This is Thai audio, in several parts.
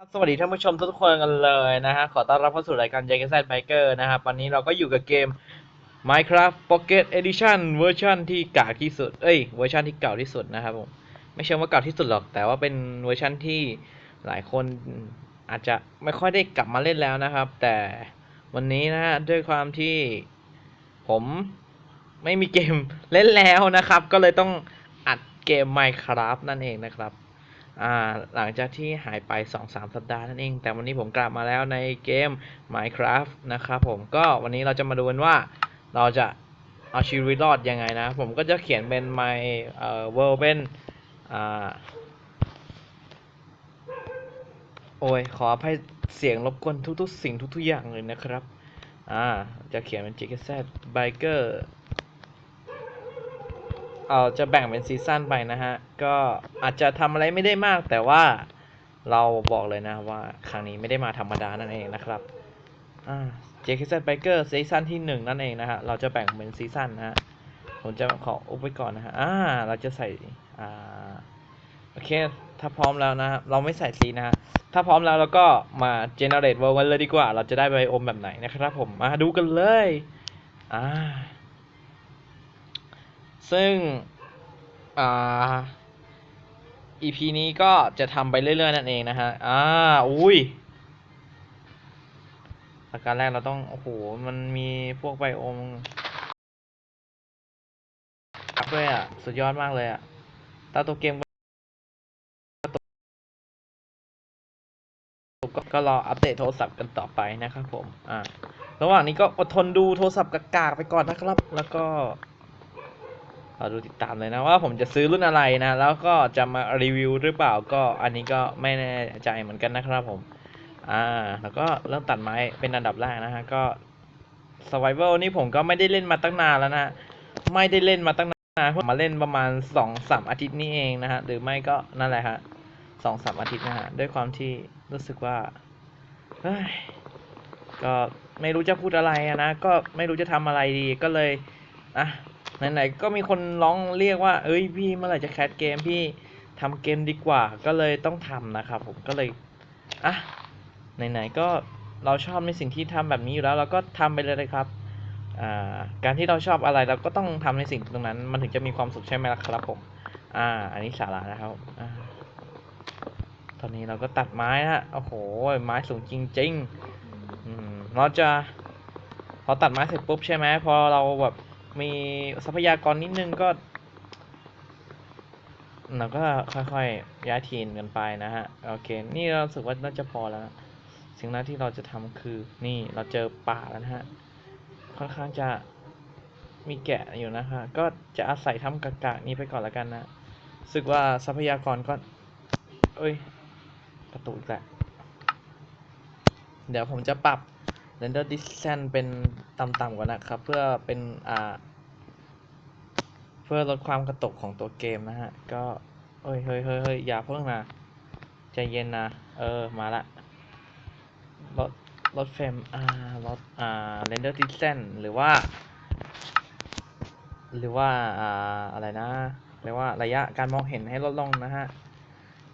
สวัสดีท่านผู้ชมทุกคนกันเลยนะฮะ ขอต้อนรับเข้าสู่รายการ j k z Biker นะครับ วันนี้เราก็อยู่กับเกม Minecraft Pocket Edition เวอร์ชันที่กากที่สุด เอ้ย เวอร์ชันที่เก่าที่สุดนะครับผม ไม่เชิงว่าเก่าที่สุดหรอก แต่ว่าเป็นเวอร์ชันที่หลายคนอาจจะไม่ค่อยได้กลับมาเล่นแล้วนะครับ แต่วันนี้นะฮะ ด้วยความที่ผมไม่มีเกมเล่นแล้วนะครับ ก็เลยต้องอัดเกม Minecraft นั่นเองนะครับ หลังจากที่หายไป 2-3 สัปดาห์นั่นเอง แต่วันนี้ผมกลับมาแล้วในเกม Minecraft นะครับผมก็วันนี้เราจะมาดูกันว่าเราจะเอาชีวิตรอดยังไงนะ ผมก็จะเขียนเป็น My เอ่อ World เป็นอ่าโอ้ยขออภัยเสียงรบกวนทุกๆ สิ่งทุกๆอย่างเลยนะครับ อ่า จะเขียนเป็น JKZ Biker เอ่อจะแบ่งเป็นซีซั่นไปนะฮะ ก็อาจจะทำอะไรไม่ได้มาก แต่ว่าเราบอกเลยนะว่าครั้งนี้ไม่ได้มาธรรมดานั่นเองนะครับอ่า JKZ Biker ซีซั่นที่หนึ่งนั่นเองนะฮะ เราจะแบ่งเป็นซีซั่นนะฮะ ผมจะขออุบไว้ก่อนนะฮะ อ่า เราจะใส่ อ่า โอเค ถ้าพร้อมแล้วนะฮะเราไม่ใส่สีนะฮะ ถ้าพร้อมแล้วเราก็มา generate world กันเลยดีกว่า เราจะได้ไบโอมแบบไหนนะครับผม มาดูกันเลย อ่า ซึ่งอ่า EP นี้ก็จะทำไปเรื่อยๆนั่นเองนะฮะ อ่า อุ้ยประการแรกเราต้อง โอ้โห มันมีพวกไบโอมอัพด้วยอะ สุดยอดมากเลยอะ ตาตัวเกมก็ก็รออัปเดตโทรศัพท์กันต่อไปนะครับผม อ่า ระหว่างนี้ก็อดทนดูโทรศัพท์กากๆไปก่อนนะครับ แล้วก็ ราดูติดตามเลยนะว่าผมจะซื้อรุ่นอะไรนะ แล้วก็จะมารีวิวหรือเปล่าก็อันนี้ก็ไม่แน่ใจเหมือนกันนะครับผม อ่า แล้วก็เริ่มตัดไม้เป็นอันดับแรกนะฮะ ก็ Survival นี่ผมก็ไม่ได้เล่นมาตั้งนานแล้วนะ ไม่ได้เล่นมาตั้งนานผมมาเล่นประมาณสองสามอาทิตย์นี่เองนะฮะ หรือไม่ก็นั่นแหละฮะสองสามอาทิตย์นะฮะ ด้วยความที่รู้สึกว่าก็ไม่รู้จะพูดอะไรนะ ก็ไม่รู้จะทำอะไรดีก็เลยอะ ไหนๆก็มีคนร้องเรียกว่า เอ้ยพี่เมื่อไหร่จะแคสเกมพี่ทำเกมดีกว่าก็เลยต้องทำนะครับผมก็เลยอะไหนๆก็เราชอบในสิ่งที่ทำแบบนี้อยู่แล้ว เราก็ทำไปเลยเลยครับอ่าการที่เราชอบอะไรเราก็ต้องทำในสิ่งตรงนั้น มันถึงจะมีความสุขใช่ไหมล่ะครับผมอ่า อันนี้สาระนะครับอ่าตอนนี้เราก็ตัดไม้นะโอ้โห ไม้สูงจริงๆอืมเราจะ พอตัดไม้เสร็จปุ๊บใช่ไหมพอเราแบบ มีทรัพยากรนิดนึงก็เราก็ค่อยๆย้ายทีนกันไปนะฮะ โอเค นี่เราสึกว่าน่าจะพอแล้ว สิ่งแรกที่เราจะทำคือ นี่เราเจอป่าแล้วนะฮะ ค่อนข้างจะมีแกะอยู่นะฮะ ก็จะอาศัยทำกะกะนี้ไปก่อนแล้วกันนะสึกว่าทรัพยากรก็ เอ้ย กระตุกอีกแล้วเดี๋ยวผมจะปรับ render distance เป็นต่ำๆกว่านะครับ เพื่อเป็นอ่าเพื่อลดความกระตุกของตัวเกมนะฮะ ก็เฮ้ยเฮ้ยเฮ้ยเฮ้ยอย่าเพิ่งนะใจเย็นนะ เออ มาละลดลดเฟรมอ่าลดอ่า render distance หรือว่า หรือว่าอ่าอะไรนะเรียกว่าระยะการมองเห็นให้ลดลงนะฮะ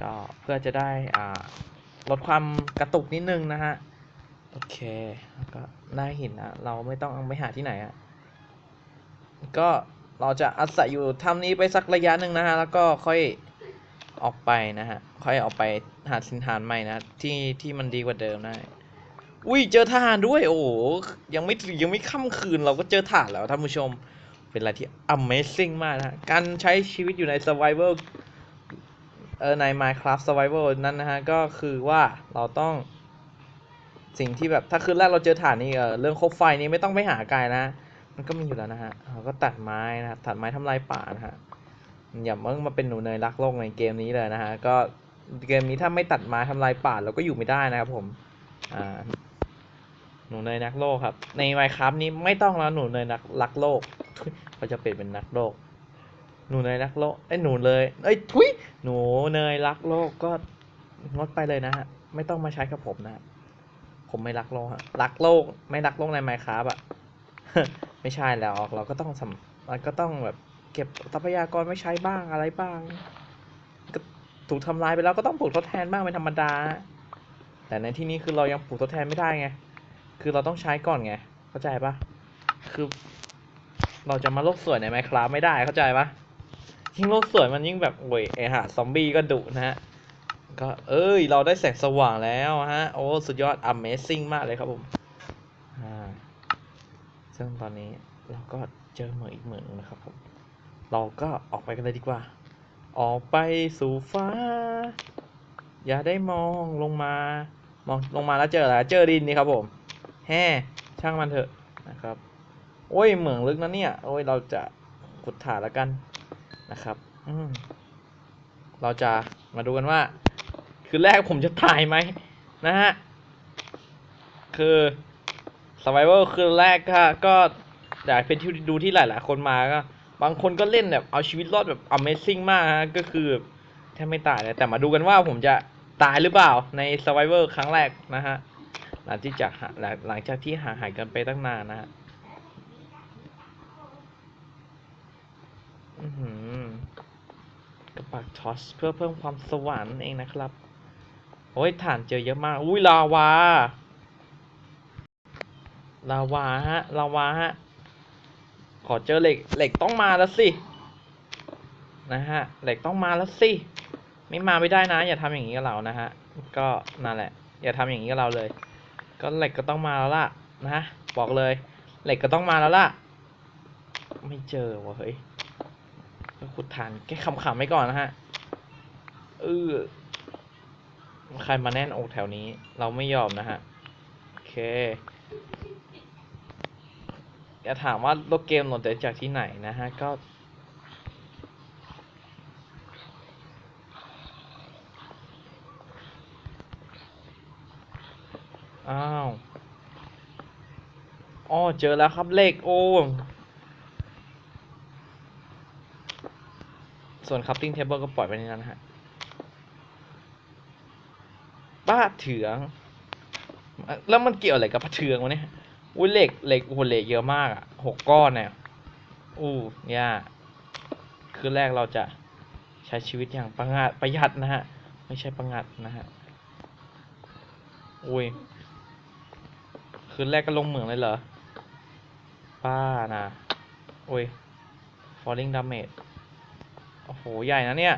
ก็เพื่อจะได้อ่าลดความกระตุกนิดนึงนะฮะ โอเคแล้วก็ได้หินนะเราไม่ต้องไปหาที่ไหนอะก็เราจะอาศัยอยู่ทำนี้ไปสักระยะหนึ่งนะฮะ แล้วก็ค่อยออกไปนะฮะ ค่อยออกไปหาสินฐานใหม่นะ ที่ที่มันดีกว่าเดิมได้อุ้ยเจอทหารด้วย โอ้โหยังไม่ยังไม่ค่ำคืนเราก็เจอทหารแล้วท่านผู้ชม เป็นอะไรที่ Amazing มากนะะการใช้ชีวิตอยู่ใน Survival เออใน Minecraft Survival นั้นนะฮะ ก็คือว่าเราต้อง สิ่งที่แบบถ้าคืนแรกเราเจอฐานนี่เรื่องคบไฟนี้ไม่ต้องไปหาไกลนะ มันก็มีอยู่แล้วนะฮะเราก็ตัดไม้นะตัดไม้ทำลายป่านะฮะอย่าเพิ่งมาเป็นหนูเนยรักโลกในเกมนี้เลยนะฮะก็เกมนี้ถ้าไม่ตัดไม้ทำลายป่าเราก็อยู่ไม่ได้นะครับผมอ่าหนูเนยนักโลกครับ ในไมค์ครับนี้ไม่ต้องแล้วหนูเนยนักรักโลกเขาจะเปลี่ยนเป็นนักโลกหนูเนยรักโลกไอ้ยหนูเลยเอ้ยทุยหนูเนยรักโลกก็งดไปเลยนะฮะ ไม่ต้องมาใช้กับผมนะฮะ ผมไม่รักโลกฮะรักโลก ไม่รักโลกในไมค์ครับอะไม่ใช่แล้วเราก็ต้องสำเราก็ต้องแบบเก็บทรัพยากรไม่ใช้บ้างอะไรบ้างก็ถูกทำลายไปแล้วก็ต้องปลูกทดแทนบ้างเป็นธรรมดา แต่ในที่นี้คือเรายังปลูกทดแทนไม่ได้ไง คือเราต้องใช้ก่อนไง เข้าใจปะคือ เราจะมาโลกสวยในไมค r a f t ไม่ได้เข้าใจปะยิ่งโลกสวยมันยิ่งแบบโอ้ยไอหาซอมบี้ก็ดุนะฮะ ก็เอ้ย เราได้แสงสว่างแล้วฮะ โอ้ สุดยอด Amazing มากเลยครับผม อ่า ซึ่งตอนนี้เราก็เจอเหมืองอีกเหมืองหนึงนะครับผม เราก็ออกไปกันเลยดีกว่า ออกไปสู่ฟ้า อย่าได้มองลงมา มองลงมาแล้วเจออะไร เจอดินนี่ครับผม แฮ่ช่างมันเถอะนะครับ โอ้ย เหมืองลึกนะเนี่ย โอ้ย เราจะขุดถ่านแล้วกันนะครับ อืมเราจะมาดูกันว่า คือแรกผมจะตายไหมนะฮะ คือ survival คือแรกก็ก็อยากเป็นที่ดูที่หลาย ๆ คนมาก็ บางคนก็เล่นแบบเอาชีวิตรอดแบบ amazing มากฮะ ก็คือแทบไม่ตายเลย แต่มาดูกันว่าผมจะตายหรือเปล่าใน survival ครั้งแรกนะฮะ หลังจากจากหลังหลังจากที่ห่างหายกันไปตั้งนานนะฮะกระปักทอสเพื่อเพิ่มความสว่างนั่นเองนะครับ โอ้ยฐานเจอเยอะมาก อุ้ยลาวา ลาวาฮะ ลาวาฮะ ขอเจอเหล็ก เหล็กต้องมาแล้วสิ นะฮะ เหล็กต้องมาแล้วสิ ไม่มาไม่ได้นะ อย่าทำอย่างนี้กับเรานะฮะ ก็นั่นแหละ อย่าทำอย่างนี้กับเราเลย ก็เหล็กก็ต้องมาแล้วล่ะ นะ บอกเลย เหล็กก็ต้องมาแล้วล่ะ ไม่เจอวะเฮ้ยขุดฐานแค่ขำๆไว้ก่อนนะฮะ เออ ใครมาแน่นอกแถวนี้ เราไม่ยอมนะฮะ โอเค อย่าถามว่าโลกเกมโหลดจากที่ไหนนะฮะ ก็อ้าวอ๋อเจอแล้วครับเลขโอ้ส่วน crafting table ก็ปล่อยไปในนั้นฮะ ป้าเถือง แล้วมันเกี่ยวอะไรกับป้าเถืองวะเนี่ยอุ้ยเหล็กเหล็กโอ้โหเหล็กเยอะมากอะหกก้อนเนี่ยอู้ย่าคือแรกเราจะใช้ชีวิตอย่างประหยัดประหยัดนะฮะ ไม่ใช่ประหยัดนะฮะอุ้ยคืนแรกก็ลงเหมืองเลยเหรอป้านะโอ้ย falling damage โอ้โห ใหญ่นะเนี่ย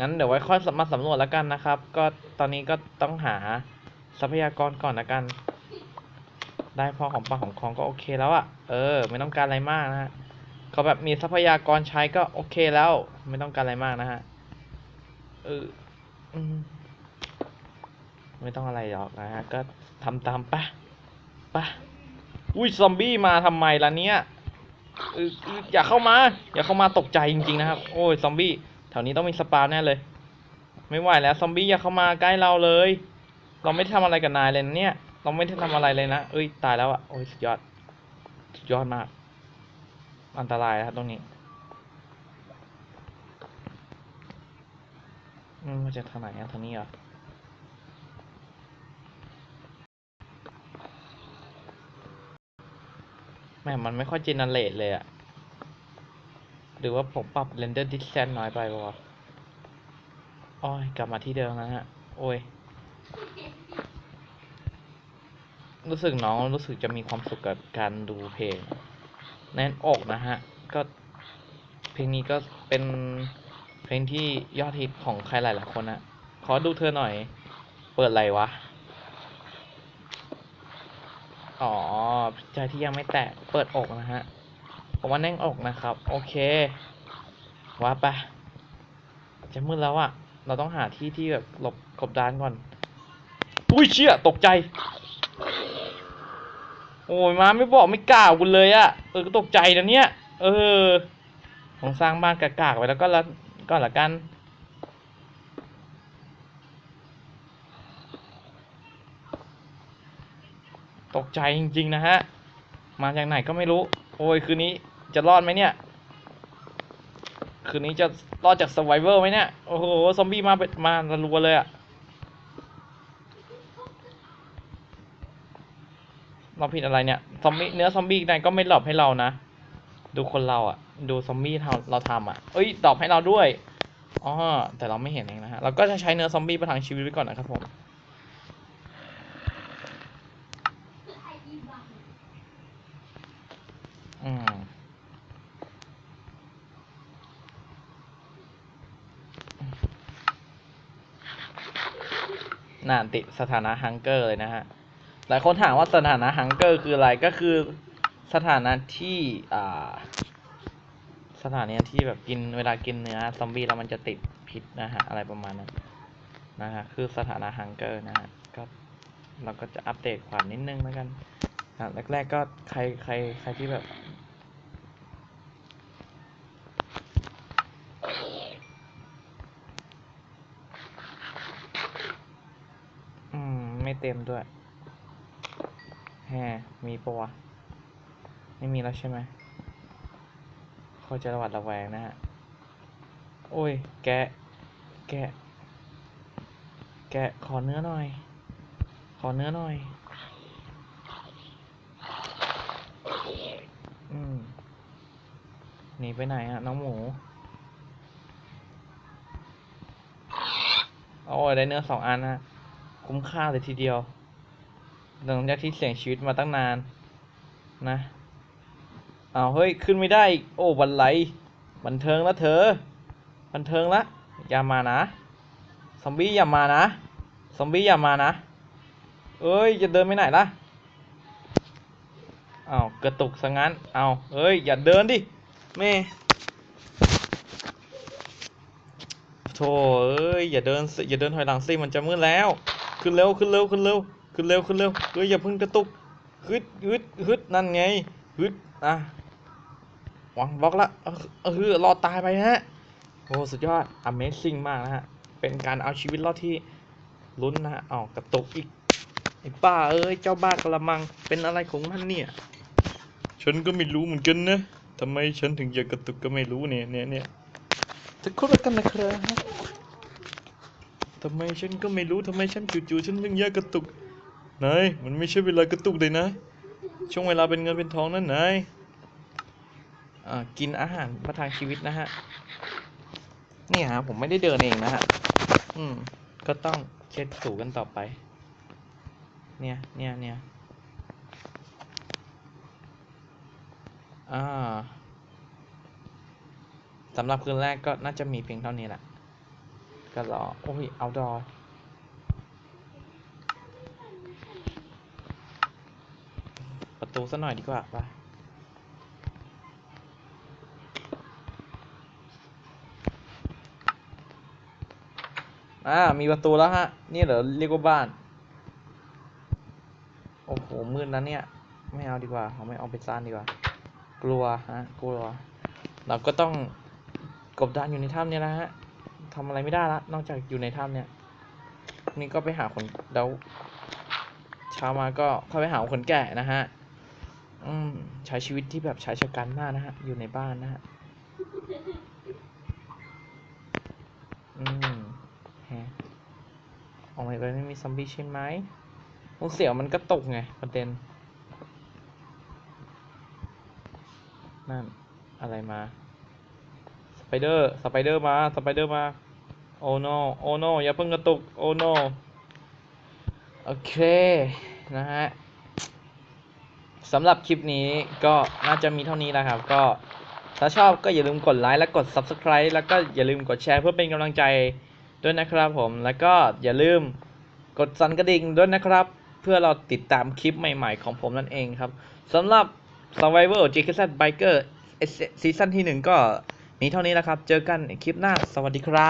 งั้นเดี๋ยวไว้ค่อยมาสำรวจแล้วกันนะครับ ก็ตอนนี้ก็ต้องหาทรัพยากรก่อนละกัน ได้พอของปลาของคองก็โอเคแล้วอะ่ะเออ ไม่ต้องการอะไรมากนะฮะเขาแบบมีทรัพยากรใช้ก็โอเคแล้ว ไม่ต้องการอะไรมากนะฮะเออไม่ต้องอะไรหรอกนะฮะ ก็ทำตามปะปะอุ้ยซอมบี้มาทำไมล่ะเนี่ยออเอออย่าเข้ามา อย่าเข้ามาตกใจจริงๆนะครับ โอ้ยซอมบี้ แถวนี้ต้องมีสปาแน่เลย ไม่ไหวแล้วซอมบี้อย่าเข้ามาใกล้เราเลย เราไม่ได้ทำอะไรกับนายเลยนะเนี่ย เราไม่ได้ทำอะไรเลยนะ เอ้ยตายแล้วอะโอ้ยสุดยอด สุดยอดมาก อันตรายนะครับตรงนี้มมาจากทางไหนอะทางนี้เหรอแม่มันไม่ค่อยเจเนเรตเลยอะ หรือว่าผมปรับ render distance น้อยไปปะวะอ้ยกลับมาที่เดิมแล้วฮะ โอ้ย รู้สึกน้องรู้สึกจะมีความสุขกับการดูเพลง แน่นอกนะฮะ ก็เพลงนี้ก็เป็นเพลงที่ยอดฮิตของใครหลายๆคนนะขอดูเธอหน่อย เปิดอะไรวะ อ๋อใจที่ยังไม่แตก เปิดอกนะฮะ ผมว่าแน่งอกนะครับ โอเคว่าไปจะมืดแล้วอะเราต้องหาที่ที่แบบหลบกบดานก่อน อุ้ยเชี่ยตกใจ โอ้ยมาไม่บอกไม่กล่าวกูเลยอะเออก็ตกใจนะเนี่ย เออ ผมสร้างบ้านกากๆไว้แล้วก็ละก็ละกัน ตกใจจริงๆนะฮะ มาจากไหนก็ไม่รู้ โอ้ยคืนนี้ จะรอดไหมเนี่ย คืนนี้จะรอดจาก survivor ไหมเนี่ย โอ้โห ซอมบี้มาเป็นมารัวเลยอะเราผิดอะไรเนี่ย ซอมบี้เนื้อซอมบี้ไหนก็ไม่หลบให้เรานะ ดูคนเราอะดูซอมบี้ทำเราทำอะเอ้ยตอบให้เราด้วยอ๋อแต่เราไม่เห็นเองนะฮะ เราก็จะใช้เนื้อซอมบี้ประทังชีวิตไว้ก่อนนะครับผม น่านติดสถานะฮังเกอร์เลยนะฮะ หลายคนถามว่าสถานะฮังเกอร์คืออะไรก็คือสถานะที่อ่าสถานะที่แบบกินเวลากินเนื้อซอมบี้แล้วมันจะติดพิษนะฮะอะไรประมาณนั้นนะฮะคือสถานะฮังเกอร์นะฮะก็เราก็จะอัปเดตความนิดนึงแล้วกันอะแรกๆก็ใครใครใครที่แบบ อืม ไม่ เต็มด้วยแฮมีปะวะ ไม่มีแล้วใช่ไหมเขาจะระวัดระแวงนะฮะ โอ้ย แกะ แกะ แกะ ขอเนื้อหน่อย ขอเนื้อหน่อย อืม หนีไปไหนอะน้องหมู โอ้ย ได้เนื้อสองอันนะ คุ้มค่าเลยทีเดียว หลังจากที่เสี่ยงชีวิตมาตั้งนานนะเอาวเฮ้ย ขึ้นไม่ได้ โอ้บันไลบันเทิงแล้วเธอ บันเทิงละอย่ามานะ ซอมบี้อย่ามานะ ซอมบี้อย่ามานะ เอ้ยจะเดินไปไหนล่ะเอาวกระตุกซะงั้น เอาเอ้ย อย่าเดินดิแม่โธ่เอ้ย อย่าเดินสิอย่าเดินถอยหลังสิ มันจะมืดแล้ว ขึ้นเร็วขึ้นเร็วขึ้นเร็วขึ้นเร็วขึ้นเร็วเฮ้ยอย่าเพิ่งกระตุกฮึดฮึดฮึดนั่นไงฮึดอะวางบล็อกละเออเออรอดตายไปฮะโอ้สุดยอด Amazing มากนะฮะ เป็นการเอาชีวิตรอดที่ลุ้นนะฮะเอากระตุกอีกไอ้ป้าเอ้ยเจ้าบ้ากระมังเป็นอะไรของมันเนี่ย ฉันก็ไม่รู้เหมือนกันนะทำไมฉันถึงอยากกระตุกก็ไม่รู้เนี่ยเนี่ยเนี่ยจะคุยกันนะครับ ทำไมฉันก็ไม่รู้ทำไมฉันจู่ๆฉันถึงอยากกระตุกนายมันไม่ใช่เวลากระตุกเลยนะ ช่วงเวลาเป็นเงินเป็นทองนั่นนายกินอาหารประทังชีวิตนะฮะนี่ฮะผมไม่ได้เดินเองนะฮะอืม ก็ต้องเช็ดถูกันต่อไป เนี่ยเนี่ยเนี่ยอ่าสำหรับคืนแรกก็น่าจะมีเพียงเท่านี้แหละ ก็รอโอ้ยเอาดอประตูซะหน่อยดีกว่าไปอ่า มีประตูแล้วฮะ นี่เหรอเรียกว่าบ้าน โอ้โห มืดนะเนี่ย ไม่เอาดีกว่าเราไม่เอาไปซ่านดีกว่า กลัวฮะ กลัว เราก็ต้องกบดานอยู่ในถ้ำเนี่ยนะฮะ ทำอะไรไม่ได้ละนอกจากอยู่ในถ้ำเนี่ย นี่ก็ไปหาคนเดาเช้ามาก็เข้าไปหาคนแก่นะฮะอืมใช้ชีวิตที่แบบใชายชะกันมากนะฮะ อยู่ในบ้านนะฮะอืมฮะออกมาเลยไม่มีซอมบี้ใช่ไหมมุกเสียวมันก็ตกไงประเด็นนั่นอะไรมา ไปเดอร์ สไปเดอร์มา สไปเดอร์มา โอ้โนโอ้โนอย่าเพิ่งกระตุก โอ้โนโอเค นะฮะสำหรับคลิปนี้ก็น่าจะมีเท่านี้แล้วครับ ก็ถ้าชอบก็อย่าลืมกดไลค์และกด Subscribe แล้วก็อย่าลืมกดแชร์เพื่อเป็นกำลังใจด้วยนะครับผม แล้วก็อย่าลืมกดสั่นกระดิ่งด้วยนะครับ เพื่อเราติดตามคลิปใหม่ๆของผมนั่นเองครับสำหรับ Survivor JKZ Biker ซีซั่นที่หนึ่งก็ มีเท่านี้แล้วครับ เจอกันในคลิปหน้า สวัสดีครับ